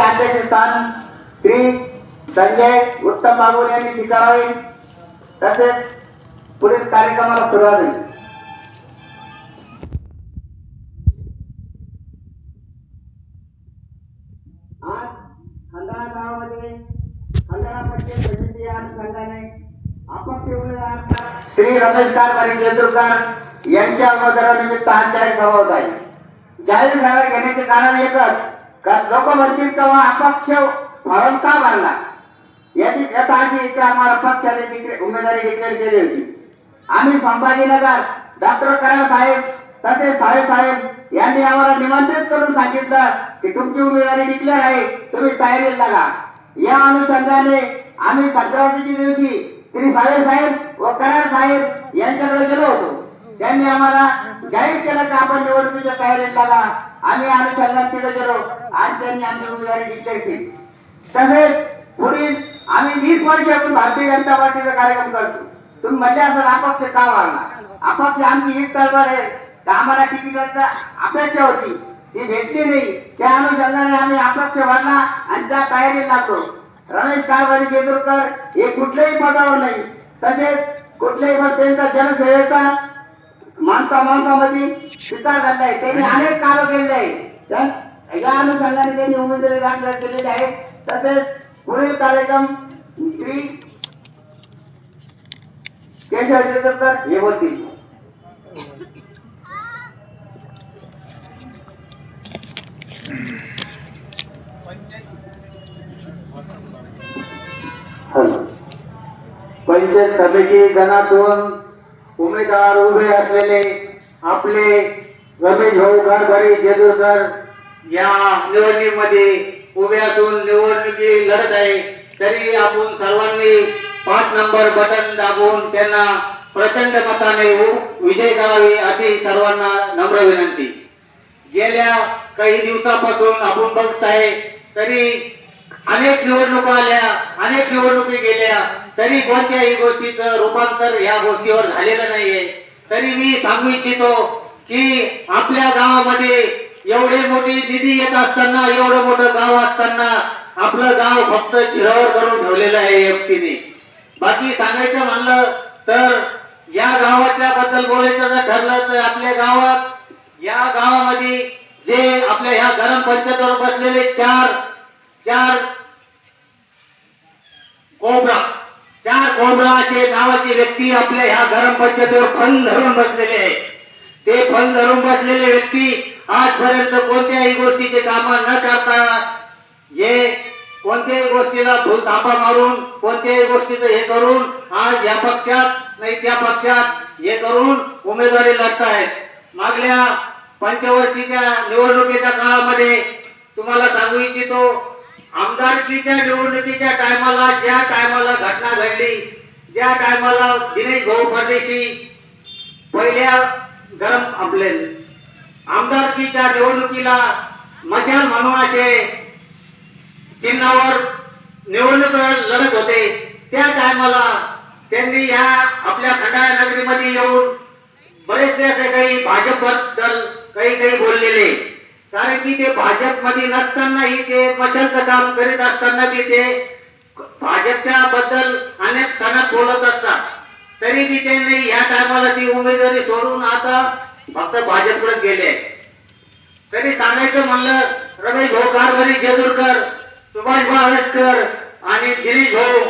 समितीचे अध्यक्ष स्थान श्री संजय उत्तम बागुल यांनी स्वीकारावे. तसेच पुढील कार्यक्रमाला सुरुवात होईल. आज खंडाळा गावामध्ये खंडाळा पट्टी समिती या अनुषंगाने अपक्ष उमेदवार श्री रमेश कारभारी जेजुरकर यांच्या उमेदवारानिमित्त आज जाहीर सभा होत आहे. जाहीर सभा घेण्याचे कारण एकच का लोक म्हणतील तेव्हा अपक्ष फॉर्म का भरला याची यथा आधी इकडे आम्हाला पक्षाने डिक्लेअर उमेदवारी डिक्लेअर केली होती. आम्ही संभाजीनगर डॉक्टर करार साहेब तसेच साहेब साहेब यांनी आम्हाला निमंत्रित करून सांगितलं की तुमची उमेदवारी डिक्लेअर आहे तुम्ही तयारीला लागा. या अनुषंगाने आम्ही संक्रांतीच्या दिवशी श्री साहेब साहेब व करार साहेब यांच्याकडे गेलो होतो. त्यांनी आम्हाला जाहीर केलं की आपण निवडणुकीच्या तयारीत लागा. आम्ही अनुषंगाने तिथे गेलो. आणि त्यांनी आमची उमेदवारी डिक्लेअर केली. तसेच पुढील आम्ही वीस वर्षातून भारतीय जनता पार्टीचा कार्यक्रम करतो. तुम्ही म्हणजे असं अपक्ष का वागणार अपक्ष आमची ही तळबळ आहे. तर आम्हाला तिकिटाचा अपेक्षा होती. ती भेटली नाही. त्या अनुषंगाने आम्ही अपक्ष वाढला आणि त्या तयारी लागतो. रमेश कारभारी केजूरकर हे कुठल्याही पदावर नाही. तसेच कुठल्याही पण त्यांचा जनसेवेचा माणसा माणसामध्ये झालेला आहे त्यांनी अनेक कामं केलेली आहे या अनुषंगाने त्यांनी उमेदवारी दाखल केलेली आहे. तसेच पुढील कार्यक्रम श्री केशव हे होतील. पंचायत समिती गणातून उमेदवार उभे असलेले आपले रमेश भाऊ कारभारी जेजूरकर या निवडणुकीमध्ये उभे असून निवडणुकी लढत आहे. तरी आपण सर्वांनी पाच नंबर बटन दाबून त्यांना प्रचंड मताने विजय करावे अशी सर्वांना नम्र विनंती. गेल्या काही दिवसापासून आपण बघत आहे तरी अनेक निवडणुका आल्या. अनेक निवडणुकी गेल्या तरी कोणत्याही गोष्टीचं रूपांतर या गोष्टीवर झालेलं नाहीये. तरी मी सांगू इच्छितो की आपल्या गावामध्ये एवढे मोठी निधी येत असताना एवढं मोठं गाव असताना आपलं गाव फक्त चिरावर करून ठेवलेलं आहे व्यक्तीने बाकी सांगायचं म्हणलं तर या गावाच्या बद्दल बोलायचं जर ठरलं तर आपल्या गावात या गावामध्ये जे आपल्या ह्या गरम पंचायतीवर बसलेले चार चार कोबरा. चार कोबरा असे नावाचे व्यक्ती आपल्या ह्या गरम पंचायतीवर फन धरून बसलेले आहे ते फन धरून बसलेले व्यक्ती आजपर्यंत कोणत्याही गोष्टीचे काम न करता हे कोणत्याही गोष्टीला भूल तापा मारून कोणत्याही गोष्टीचं हे करून आज या पक्षात नाही त्या पक्षात हे करून उमेदवारी लढतायत. मागल्या पंचवर्षीच्या निवडणुकीच्या काळामध्ये तुम्हाला सांगू इच्छितो आमदारकीच्या निवडणुकीच्या टायमाला ज्या टायमाला घटना घडली ज्या टायमाला दिनेश भाऊ परदेशी पहिल्या गरम आपले. आमदारकीच्या निवडणुकीला मशाल म्हणून असे चिन्हावर निवडणूक लढत होते. त्या टायमाला त्यांनी या आपल्या खंडाळा नगरीमध्ये येऊन बरेचसे असे काही भाजपबद्दल काही काही बोललेले. कारण की ते भाजपमध्ये नसतानाही ते मशालचं काम करीत असताना तिथे ते भाजपच्या बद्दल अनेक सणात बोलत असतात. तरी बी त्यांनी या टायमाला ती उमेदवारी सोडून आता फक्त भाजपकडे गेले तरी सांगायचं म्हणलं रमेश भाऊ कारभारी जेजूरकर सुभाष भाऊ आणि गिरीश भाऊ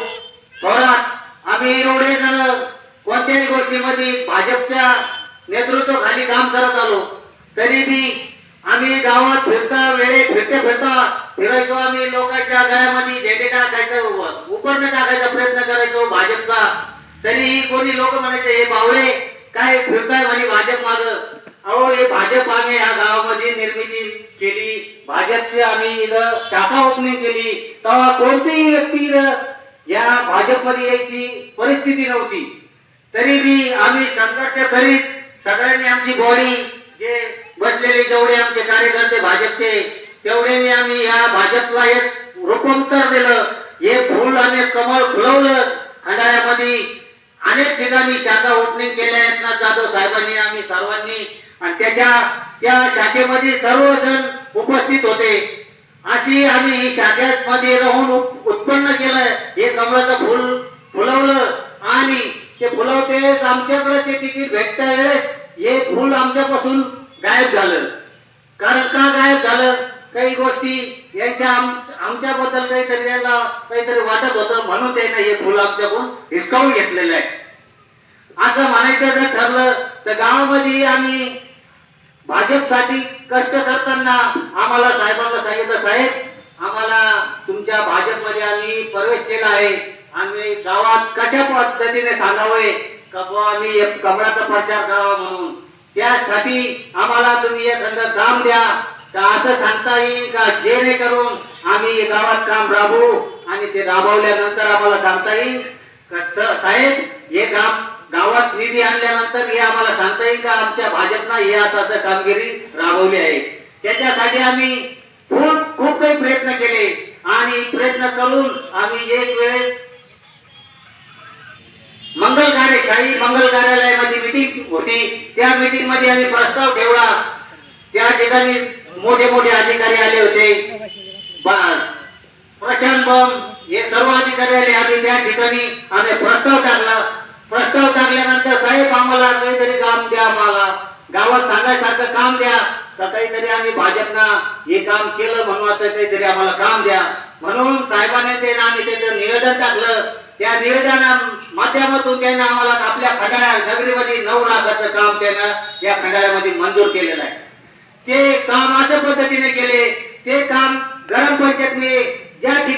थोरात आम्ही एवढे जण कोणत्याही गोष्टीमध्ये भाजपच्या नेतृत्वाखाली काम करत आलो. तरी बी आम्ही गावात फिरता वेळे फिरते फिरता फिरायचो आम्ही लोकांच्या गळ्यामध्ये झेंडे टाकायचं उपरणं टाकायचा प्रयत्न करायचो भाजपचा. तरीही कोणी लोक म्हणायचे हे बावळे काय फिरताय म्हणे भाजप माग? अहो हे भाजप आम्ही या गावामध्ये निर्मिती केली. भाजपची आम्ही इथं शाखा ओपनिंग केली. तेव्हा कोणतीही व्यक्ती या भाजपमध्ये यायची परिस्थिती नव्हती. तरी बी आम्ही संघर्ष करीत सगळ्यांनी आमची बॉडी जे बसलेले जेवढे आमचे कार्यकर्ते भाजपचे तेवढ्यांनी आम्ही या भाजपला एक रूपांतर दिलं. हे फुल आम्ही कमळ फुलवलं. खंडाळ्यामध्ये अनेक ठिकाणी शाखा ओपनिंग केल्या आहेत ना जाधव साहेबांनी आम्ही सर्वांनी. आणि त्याच्या त्या शाखेमध्ये सर्वजण उपस्थित होते. अशी आम्ही शाखेमध्ये राहून उत्पन्न केलं. हे कमळाचं फुल फुलवलं. आणि ते फुलवतेच आमच्याकडे ते तिकीट भेटता वेळेस हे फुल आमच्यापासून गायब झालं कारण का गायब झालं काही गोष्टी यांच्या आम- आमच्याबद्दल काहीतरी त्यांना काहीतरी वाटत होतं म्हणून त्याने हे फुल आमच्याकडून हिसकावून घेतलेलं आहे. असं म्हणायचं जर ठरलं तर गावामध्ये आम्ही भाजपसाठी कष्ट करताना आम्हाला साहेबांना सांगितलं साहेब आम्हाला तुमच्या भाजपमध्ये आम्ही प्रवेश केला आहे. आम्ही गावात कशा पद्धतीने सांगावे? का आम्ही एक कमळाचा प्रचार करावा म्हणून. त्यासाठी आम्हाला तुम्ही एखादं काम द्या. तर असं सांगता येईल का? जेणेकरून आम्ही गावात काम राबवू. आणि ते राबवल्यानंतर आम्हाला सांगता येईल साहेब हे काम गावात निधी आणल्यानंतर हे आम्हाला सांगता येईल का आमच्या भाजपनं हे असं असं कामगिरी राबवली आहे. त्याच्यासाठी आम्ही खूप खूप काही प्रयत्न केले. आणि प्रयत्न करून आम्ही एक वेळेस मंगल कार्यशाही मंगल कार्यालयामध्ये मिटिंग होती. त्या मीटिंगमध्ये आम्ही प्रस्ताव ठेवला. त्या ठिकाणी मोठे मोठे अधिकारी आले होते. बस प्रशांत बम हे सर्व अधिकाऱ्याने आम्ही त्या ठिकाणी आम्ही प्रस्ताव टाकला. प्रस्ताव टाकल्यानंतर साहेब आम्हाला काहीतरी काम द्या आम्हाला. गावात सांगायसारखं काम द्या. तर काहीतरी आम्ही भाजपना हे काम केलं म्हणून असं काहीतरी आम्हाला काम द्या. म्हणून साहेबांनी ते आम्ही त्याचं निवेदन टाकलं. त्या निवेदना माध्यमातून त्यांना आम्हाला आपल्या खंडाळ्या नगरीमध्ये नऊ लाखाचं काम त्यानं या खंडाळ्यामध्ये मंजूर केलेलं आहे. ते काम अशा पद्धतीने केले. ते काम ग्रामपंचायतने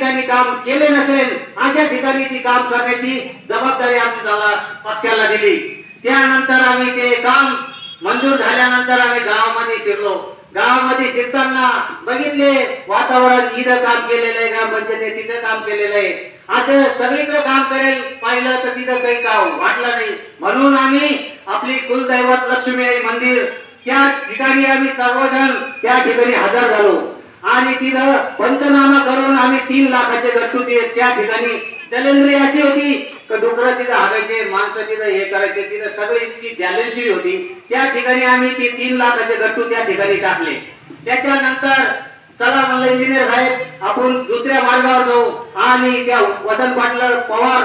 ठिकाणी काम केले नसेल अशा ठिकाणी ती काम करण्याची जबाबदारी आम्ही पक्षाला दिली. त्यानंतर आम्ही ते काम मंजूर झाल्यानंतर आम्ही गावामध्ये शिरलो. गावामध्ये शिरताना बघितले वातावरण इथं काम केलेलं आहे ग्रामपंचायतीने तिथं काम केलेलं आहे. असं सगळीकडे काम करेल पाहिलं तर तिथं काही काम वाटलं नाही. म्हणून आम्ही आपली कुलदैवत लक्ष्मी आई मंदिर त्या ठिकाणी आम्ही सर्वजण त्या ठिकाणी हजर झालो. आणि तिथं पंचनामा करून आम्ही तीन लाखाचे गट्टू ते त्या ठिकाणी दलेंद्री अशी होती. डुकरं तिथं हागायचे माणसं तिथं हे करायचे तिथं सगळी इतकी बॅलन्सची होती. त्या ठिकाणी आम्ही ती तीन लाखाचे गट्टू त्या ठिकाणी टाकले. त्याच्यानंतर चला म्हणलं इंजिनियर साहेब आपण दुसऱ्या मार्गावर जाऊ. आणि त्या वसंत पाटील पवार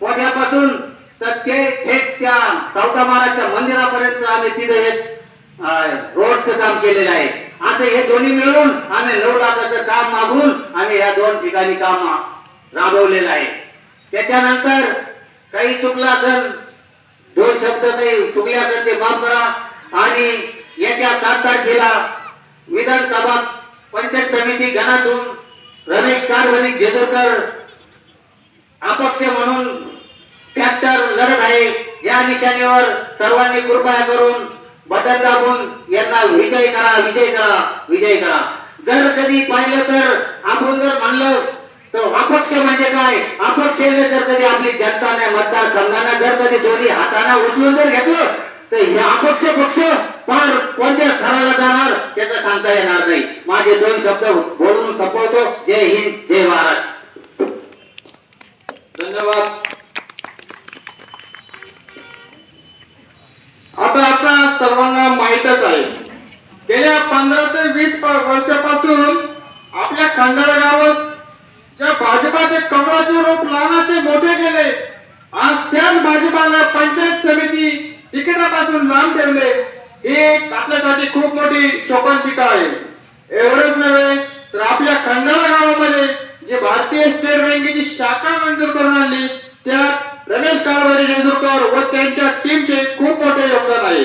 पोट्यापासून तर ते थेट त्या चौदा महाराजच्या मंदिरापर्यंत आम्ही तिथं एक रोडचं काम केलेलं आहे. असं हे दोन्ही मिळून आम्ही नऊ लाखाचं काम मागून आम्ही या दोन ठिकाणी काम राबवलेलं आहे. त्याच्यानंतर काही चुकला असेल दोन शब्द काही चुकले असेल ते माफ करा. आणि येत्या सात तारखेला विधानसभा पंचायत समिती गणातून रमेश कारवणी जेजूरकर अपक्ष म्हणून ट्रॅक्टर लढत आहे. या निशाणीवर सर्वांनी कृपया करून बटन दाबून यांना विजय करा विजय करा विजय करा. जर कधी पाहिलं तर आपण जर म्हणलं तर अपक्ष म्हणजे काय? अपक्षाने जर कधी आपली जनताने नाही मतदार संघाने जर कधी दोन्ही हाताने उचलून जर घेतलं तर हे अपक्ष पक्ष पार कोणत्या थराला जाणार त्याचं सांगता येणार नाही. माझे दोन शब्द बोलून संपवतो. जय हिंद जय महाराज धन्यवाद. आता आपल्या सर्वांना माहीतच आहे. गेल्या पंधरा ते वीस वर्षापासून आपल्या खंडाळा गावात ज्या भाजपाचे कमळाचे रूप लहानाचे मोठे केले आज त्याच भाजपाला पंचायत समिती तिकिटापासून लांब ठेवले. हे आपल्यासाठी खूप मोठी शोकांतिका आहे. एवढंच नव्हे तर आपल्या खंडाळा गावामध्ये जे भारतीय स्टेट बँकेची शाखा मंजूर करून आली त्यात रमेश कारभारी जेजुरकर व त्यांच्या टीमचे खूप मोठे योगदान आहे.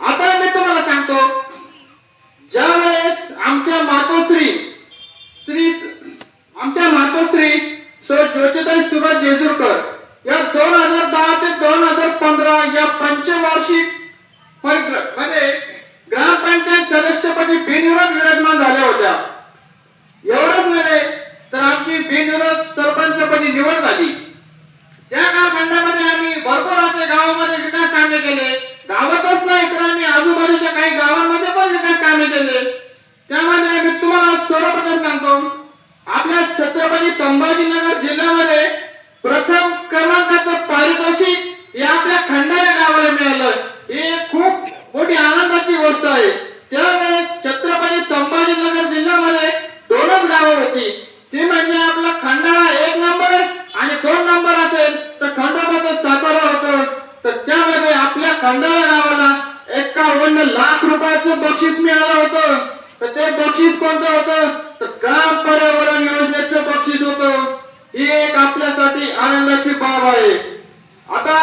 आता मी तुम्हाला सांगतो ज्या वेळेस आमच्या मातोश्री श्री आमच्या मातोश्री सर ज्योतिताई सुभाष जेजुरकर या दोन हजार दहा ते दोन हजार पंधरा या पंचवार्षिक म्हणजे ग्रामपंचायत सदस्यपदी बिनविरोध विराजमान झाल्या होत्या. एवढंच नव्हे तर आमची बिनविरोध सरपंचपदी निवड झाली. त्या कालखंडामध्ये आम्ही भरपूर असे गावामध्ये विकास कामे केले गावातच नाही तर आम्ही आजूबाजूच्या काही गावांमध्ये पण विकास कामे केले. त्यामध्ये आम्ही तुम्हाला सर्वप्रथम सांगतो आपल्या छत्रपती संभाजीनगर जिल्ह्यामध्ये प्रथम क्रमांकाचं पारितोषिक हे आपल्या खंडाळ्या गावाला मिळालं. ही खूप मोठी आनंदाची गोष्ट आहे. त्यावेळेस छत्रपती संभाजीनगर जिल्ह्यामध्ये दोनच गावं होती. ती म्हणजे आपला खंडाळा एक नंबर कोणतं होतं? तर ग्राम पर्यावरण योजनेचं बक्षीस होतं. ही एक आपल्यासाठी आनंदाची बाब आहे. आता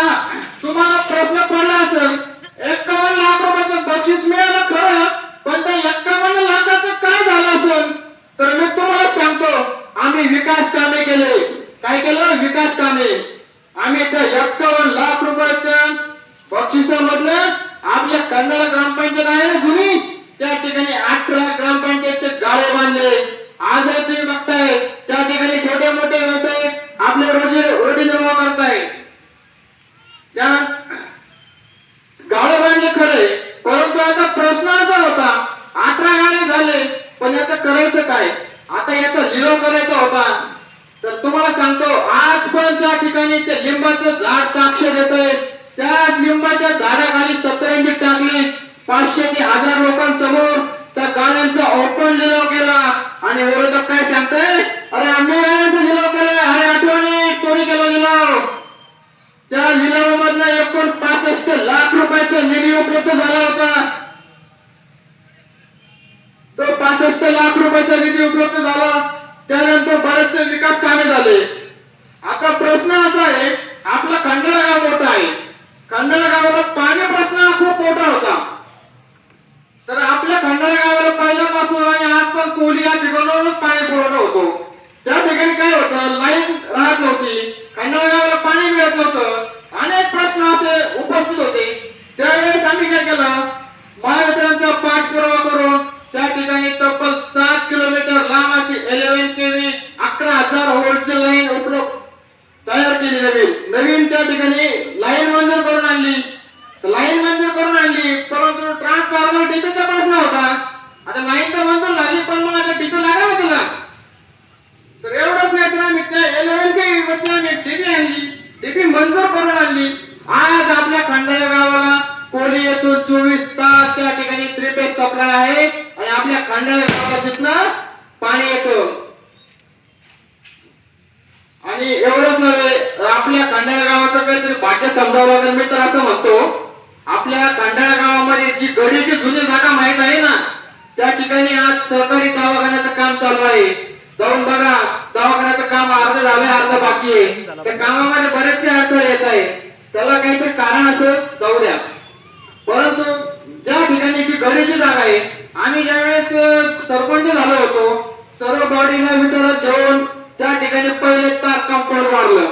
तुम्हाला प्रश्न पडला असेल एकावन्न लाख रुपयाचं बक्षीस मिळालं खरं पण त्या एकावन्न लाखाचं काय झालं असेल? तर मी तुम्हाला सांगतो आम्ही विकास कामे केले. काय केलं? विकास कामे. आम्ही त्या एकावन्न लाख रुपयाच्या बक्षिसामधलं आपल्या कन्नड ग्रामपंचायत आहे ना जुनी? त्या ठिकाणी अठरा ग्रामपंचायतचे गाळे बांधले आज तुम्ही बघताय त्या ठिकाणी छोटे मोठे व्यवसाय आपले रोजी रोटी निर्वाह करताय त्यानंतर गाळे बांधले खरे परंतु आता प्रश्न असा होता अठरा गाणे झाले पण याचं करायचं काय आता याचा लिलाव करायचा होता तर तुम्हाला सांगतो आज पण त्या ठिकाणी ते लिंबाचं झाड साक्ष देतोय त्या लिंबाच्या झाडाखाली सतरंजी टाकली पाचशे हजार लोकांसमोर त्या गाड्यांचा ओपन लिलाव केला. आणि विरोधक काय सांगताय अरे आम्ही गाड्यांचा लिलाव केला अरे आठवणी कोणी केला लिलाव त्या लिलावामधनं एकूण पासष्ट लाख रुपयाचा निधी उपलब्ध झाला होता. तो पासष्ट लाख रुपयाचा निधी उपलब्ध झाला. त्यानंतर बरेचसे विकास कामे झाले. आता प्रश्न असा आहे आपला खंडाळा गाव मोठा आहे. खंडाळा गावाला पाणी प्रश्न खूप मोठा होता. तर आपल्या खंडाळा गावाला पहिल्यापासून आणि आज पण कोली या ठिकाणावरूनच पाणी पुरवठा होतो. त्या ठिकाणी काय होतं? लाईन राहत नव्हती. खंडाळा गावाला पाणी मिळत नव्हतं. अनेक प्रश्न असे उपस्थित होते. त्यावेळेस आम्ही काय केलं? महावितरणचा पाठपुरावा करून त्या ठिकाणी तब्बल सात किलोमीटर लांब अशी इलेव्हन केव्ही अकरा हजार होल्डची लाईन उपलब्ध तयार केली नवीन नवीन त्या ठिकाणी लाईन मंजूर करून आणली. लाईन मंजूर करून आणली. परंतु ट्रान्सफॉर्मर डीपीचा प्रश्न होता. आता लाईन तर मंजूर झाली पण मग आता डीपी लागला. तुला तर एवढंच नाही तुला आम्ही त्या इलेव्हन के वरती आम्ही डीपी आणली डीपी मंजूर करून आणली आज आपल्या खंडाळा गावाला कोली येथून चोवीस तास त्या ठिकाणी त्रिपेज सप्लाय आहे आणि आपल्या खंडाळा गावाला तिथनं पाणी येतं आणि एवढंच नव्हे आपल्या खंडाळा गावाचं काहीतरी भाग्य समजावं लागेल मी तर असं म्हणतो आपल्या खंडाळा गावामध्ये जी गडीची जुनी जागा माहीत आहे ना त्या ठिकाणी आज सहकारी दवाखान्याचं काम चालू आहे जाऊन बघा दवाखान्याचं काम अर्ध झालंय अर्ध बाकी आहे त्या कामामध्ये बरेचसे अडथळे येत आहे त्याला काहीतरी कारण असं जाऊ द्या परंतु ज्या ठिकाणी जी गडीची जागा आहे आम्ही ज्यावेळेस अं, सरपंच झालो होतो सर्व बॉडीला विचारत घेऊन त्या ठिकाणी पहिले तार कंपाऊंड मारलं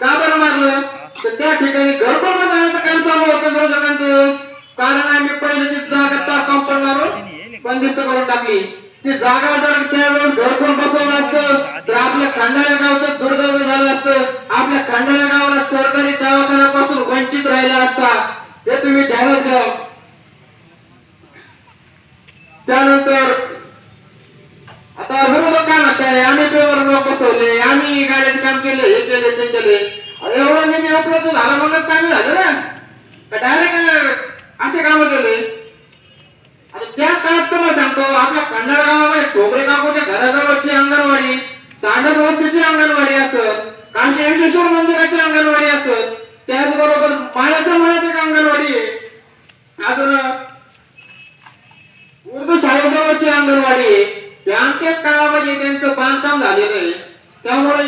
का बरं मारलं तर त्या ठिकाणी घरपण बसवण्याचं काम चालू होतं विरोधकांचं कारण आम्ही पहिले ती जागा तार कंपाऊंड मारून बंदिस्त करून टाकली ती जागा जर त्यावेळेस घरपण बसवलं असतं तर आपल्या खंडाळ्या गावचं दुर्दैव झालं असतं आपल्या खंडाळ्या गावाला सरकारी दवाखान्यापासून वंचित राहिला असता हे तुम्ही ध्यानात घ्या त्यानंतर आता विरोधक काय म्हणताय? आम्ही पेवर लोक बसवले आम्ही गाड्याचे काम केले हे केले ते केले. अरे एवढं निधी उपलब्ध झाला म्हणूनच काम झालं ना का डायरेक्ट असे काम केले? आणि त्या काळात तुम्हाला सांगतो आपल्या खंडाळा गावामध्ये ठोकरे काकूच्या घराजवळची अंगणवाडी सांडर वस्तीची अंगणवाडी असत काशी विश्वेश्वर मंदिराची अंगणवाडी असत त्याचबरोबर पाण्याच्या मळ्यात एक अंगणवाडी आहे. अजून उर्दू शाळेजवळची अंगणवाडी आहे. त्यांच्या काळामध्ये त्यांचं बांधकाम झालेलं आहे. त्यामुळे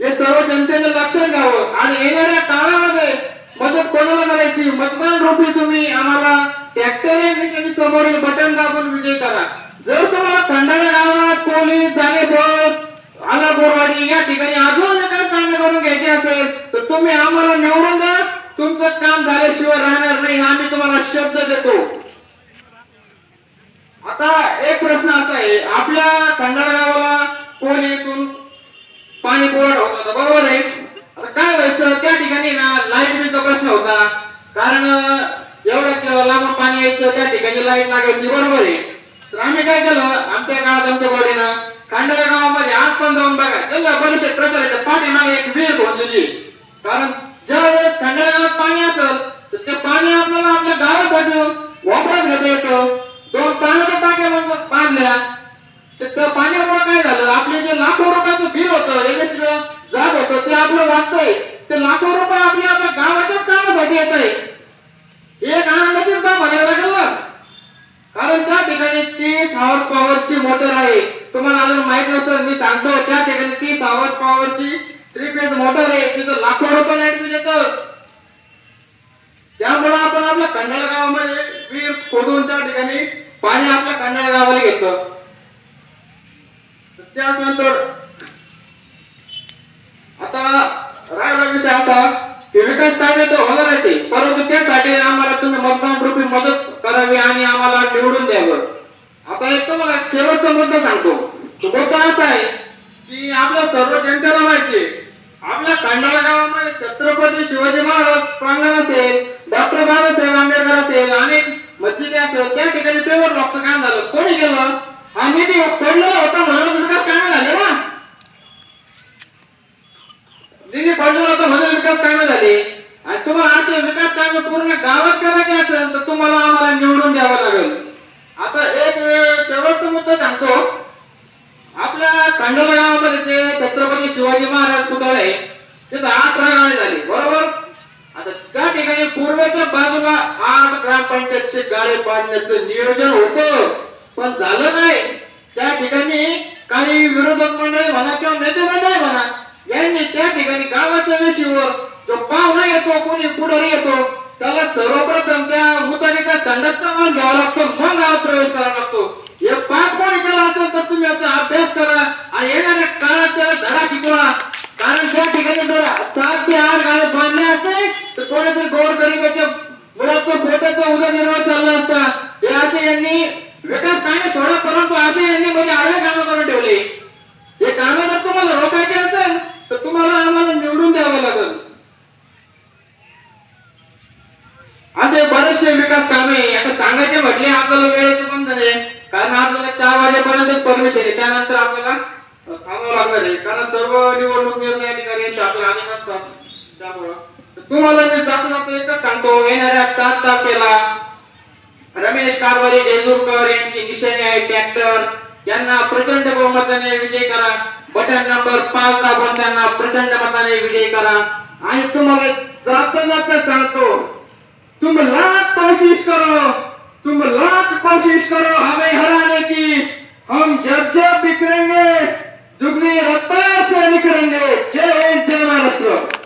हे सर्व जनतेने लक्ष घ्यावं. आणि येणाऱ्या काळामध्ये मदत कोणाला करायची? मतदान रूपी तुम्ही आम्हाला ट्रॅक्टर समोरील बटन दाबून विजय करा. जर तुम्हाला खंडाळा गावात पोलीस जाणे आला बोरवाडी या ठिकाणी अजून विकास काम करून घ्यायचे असेल तर तुम्ही आम्हाला निवडून द्या. तुमचं काम झाल्याशिवाय राहणार नाही. आम्ही तुम्हाला शब्द देतो. आता एक प्रश्न असा आहे आपल्या खंडाळा गावाला कोण येतून पाणी पुरवठा होत होता बरोबर आहे? आता काय व्हायचं? त्या ठिकाणी ना लाइट बिलचा प्रश्न होता. कारण एवढं लांबून पाणी यायचं त्या ठिकाणी लाइट लागायची बरोबर आहे? तर आम्ही काय केलं? आमच्या काळात आमच्या बॉडीनं खंडाळा गावामध्ये आज पण जाऊन बघा. त्यांना बरेचसे प्रचाराच्या पाठीमागे एक विहीर बनलेली कारण ज्या वेळेस खंडाळा गावात पाणी असेल तर ते पाणी आपल्याला आपल्या गावासाठी वापरात घेता येतं. दोन पाण्याच्या टाक्या बांधल्या तर पाण्यामुळे काय झालं? आपले जे लाखो रुपयाचं बिल होतं एमएससी जात होतं ते आपलं वाचतंय. ते लाखो रुपये आपले आपल्या गावाच्याच कामासाठी येत आहे एक आनंदाचीच काम म्हणायला लागेल ना. कारण त्या ठिकाणी तीस हॉर्स पॉवरची मोटर आहे. तुम्हाला अजून माहीत नसेल मी सांगतो त्या ठिकाणी तीस हॉर्स पॉवरची थ्री फेज मोटर आहे. तिथं लाखो रुपये लाइट बिल येतं. त्यामुळे आपण आपल्या कन्नड गावामध्ये विहीर खोदून त्या ठिकाणी पाणी आपल्या कन्नड गावाला घेतो त्यानंतर आता राहिला विषय असा की विकास कार्य तर होणार आहे परंतु त्यासाठी आम्हाला तुम्ही मतदान रूपी मदत करावी आणि आम्हाला निवडून द्यावं. आता एक तुम्हाला शेवटचा मुद्दा सांगतो. तो मुद्दा असा आहे की आपल्या सर्व जनतेला माहिती आपल्या खंडाळा गावामध्ये छत्रपती शिवाजी महाराज प्रांगण असेल डॉक्टर बाबासाहेब आंबेडकर असेल आणि मस्जिद त्या ठिकाणी पेवर लॉकचं काम झालं. कोणी गेलं? हा निधी पडलेला होता म्हणून विकास काम झाले ना. निधी पडलेला होता म्हणून विकास कामे झाले. आणि तुम्हाला असे विकास काम पूर्ण गावात करायचे असेल तर तुम्हाला आम्हाला निवडून द्यावं लागेल. आता एक शेवटचा मुद्दा सांगतो. आपल्या खंडोबा गावामध्ये छत्रपती शिवाजी महाराज पुतळे आहे तिथं आठ रागाळे झाले. बरोबर? त्या ठिकाणी पूर्वेच्या बाजूला आठ ग्रामपंचायतचे गाळे बांधण्याचं नियोजन होतं. पण झालं नाही. त्या ठिकाणी काही विरोधक मंडळी म्हणा किंवा नेते मंडळी म्हणा यांनी त्या ठिकाणी गावाच्या वेशीवर जो पाहुणा येतो कोणी पुढारी येतो त्याला सर्वप्रथम त्या मुतारीचा संडासचा माल घ्यावा लागतो मग गावात प्रवेश करावा लागतो. हे पाच कोणी केला असेल तर तुम्ही याचा अभ्यास करा आणि येणाऱ्या काळात त्याला धडा शिकवा कारण त्या ठिकाणी जर सात ते आठ गाळे बांधले असते तर कोणीतरी गोर गरीबाच्या मुलाचं पोटाचा उदरनिर्वाह चालला असता हे असे यांनी विकास कामे सोडा परंतु असे यांनी म्हणजे आडवे कामं करून ठेवले हे कामे जर तुम्हाला रोखायचे असेल तर तुम्हाला आम्हाला निवडून द्यावं लागेल असे बरेचसे विकास कामे आता सांगायचे म्हटले आपल्याला वेळेचं बंधन आहे कारण आपल्याला चार वाजेपर्यंतच परमिशन आहे त्यानंतर आपल्याला अ, थांबावं लागणार आहे कारण सर्व निवडणूक निर्णय अधिकारी यांचे असतात त्यामुळं तुम्हाला मी जाता जाता एकच सांगतो येणाऱ्या सात तारखेला रमेश कारवारी जेजूरकर यांची निशाणी आहे ट्रॅक्टर यांना प्रचंड बहुमताने विजय करा. बटन नंबर पाच दाबून त्यांना प्रचंड मताने विजय करा. आणि तुम्हाला जाता जाता सांगतो तुम लाख कोशिश करो तुम लाख कोशिश करो हमें हराने की हम जब जब बिखरेंगे दुगनी रत्ता सैनिक रंगे. जय हिंद जय महाराष्ट्र.